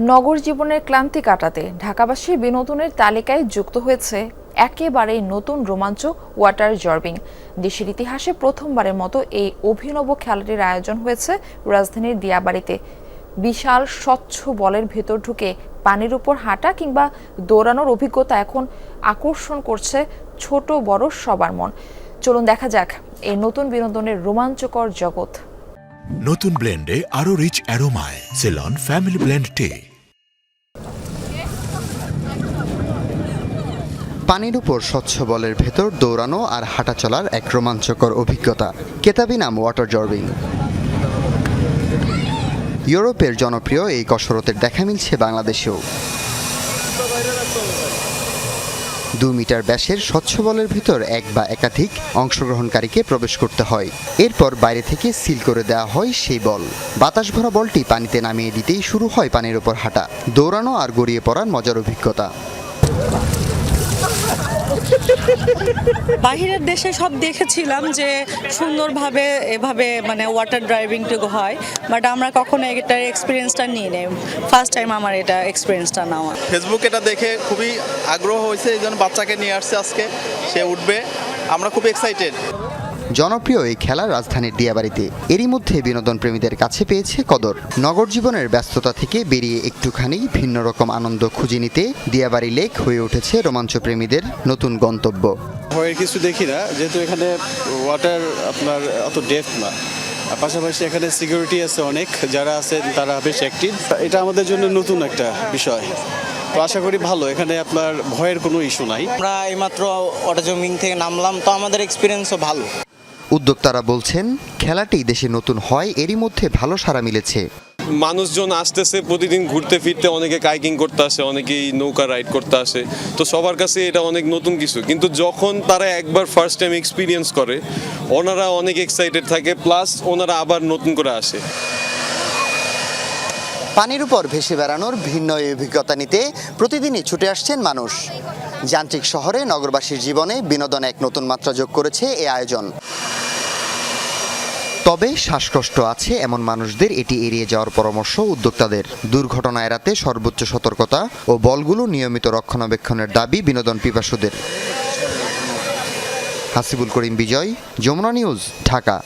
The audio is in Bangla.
নগর জীবনের ক্লান্তি কাটাতে ঢাকাবাসী বিনোদনের তালিকায় যুক্ত হয়েছে একেবারেই নতুন রোমাঞ্চ ওয়াটার জর্বিং। দেশের ইতিহাসে প্রথমবারের মতো এই অভিনব খেলাটির আয়োজন হয়েছে রাজধানীর দিয়াবাড়িতে। বিশাল স্বচ্ছ বলের ভেতর ঢুকে পানির উপর হাঁটা কিংবা দৌড়ানোর অভিজ্ঞতা এখন আকর্ষণ করছে ছোট বড় সবার মন। চলুন দেখা যাক এই নতুন বিনোদনের রোমাঞ্চকর জগৎ। নতুন ব্লেন্ডে আরও রিচ অ্যারোমায় সেলন ফ্যামিলি ব্লেন্ড টে পানির উপর স্বচ্ছ বলের ভেতর দৌড়ানো আর হাঁটা চলার এক রোমাঞ্চকর অভিজ্ঞতা। কেতাবি নাম ওয়াটার জর্বিং ইউরোপের জনপ্রিয় এই কসরতের দেখা মিলছে বাংলাদেশেও। দু মিটার ব্যাসের স্বচ্ছ বলের ভিতর এক বা একাধিক অংশগ্রহণকারীকে প্রবেশ করতে হয়। এরপর বাইরে থেকে সিল করে দেওয়া হয় সেই বল। বাতাস ভরা বলটি পানিতে নামিয়ে দিতেই শুরু হয় পানির ওপর হাঁটা। দৌড়ানো আর গড়িয়ে পড়ার মজার অভিজ্ঞতা। বাহিরের দেশে সব দেখেছিলাম যে সুন্দরভাবে এভাবে মানে ওয়াটার ড্রাইভিংটুকু হয় বাট আমরা কখনো এটার এক্সপিরিয়েন্সটা নিই নেই ফার্স্ট টাইম আমার এটা এক্সপিরিয়েন্সটা নেওয়া। ফেসবুক এটা দেখে খুবই আগ্রহ হয়েছে, এই জন্য বাচ্চাকে নিয়ে আসছে আজকে। সে উঠবে। আমরা খুব এক্সাইটেড জনপ্রিয় এই খেলা রাজধানীর দিয়াবাড়িতে। এরই মধ্যে বিনোদন প্রেমীদের কাছে পেয়েছে কদর। নগর জীবনের ব্যস্ততা থেকে বেরিয়ে একটুখানি ভিন্ন রকম আনন্দ খুঁজে নিতে দিয়াবাড়ি লেক হয়ে উঠেছে রোমাঞ্চ প্রেমীদের নতুন গন্তব্য। ভয়ের কিছু দেখি না যেহেতু এখানে ওয়াটার আপনার অত ডেপ না। পাশাপাশি এখানে সিকিউরিটি আছে অনেক যারা আছেন তারা বেশ অ্যাক্টিভ এটা আমাদের জন্য নতুন একটা বিষয়। তো আশা করি ভালো এখানে আপনার ভয়ের কোনো ইস্যু নাই। আমরা এইমাত্র অটোজমিং থেকে নামলাম তো আমাদের এক্সপিরিয়েন্সও ভালো। উদ্যোক্তারা বলছেন খেলাটি দেশে নতুন হয় এরই মধ্যে ভালো সাড়া মিলেছে। মানুষজন আসতেছে প্রতিদিন ঘুরতে ফিরতে অনেকে কাইকিং করতে আসে অনেকেই নৌকা রাইড করতে আসে। তো সবার কাছে এটা অনেক নতুন কিছু। কিন্তু যখন তারা একবার ফার্স্ট টাইম এক্সপিরিয়েন্স করে ওনারা অনেক এক্সাইটেড থাকে প্লাস ওনারা আবার নতুন করে আসে। পানির উপর ভেসে বেড়ানোর ভিন্ন এই অভিজ্ঞতা নিতে প্রতিদিনই ছুটে আসছেন মানুষ। যান্ত্রিক শহরে নগরবাসীর জীবনে বিনোদন এক নতুন মাত্রা যোগ করেছে এই আয়োজন। তবে শ্বাসকষ্ট আছে এমন মানুষদের এটি এড়িয়ে যাওয়ার পরামর্শ উদ্যোক্তাদের। দুর্ঘটনা এড়াতে সর্বোচ্চ সতর্কতা ও বলগুলো নিয়মিত রক্ষণাবেক্ষণের দাবি বিনোদন পিপাসুদের। হাসিবুল করিম বিজয়, যমুনা নিউজ, ঢাকা।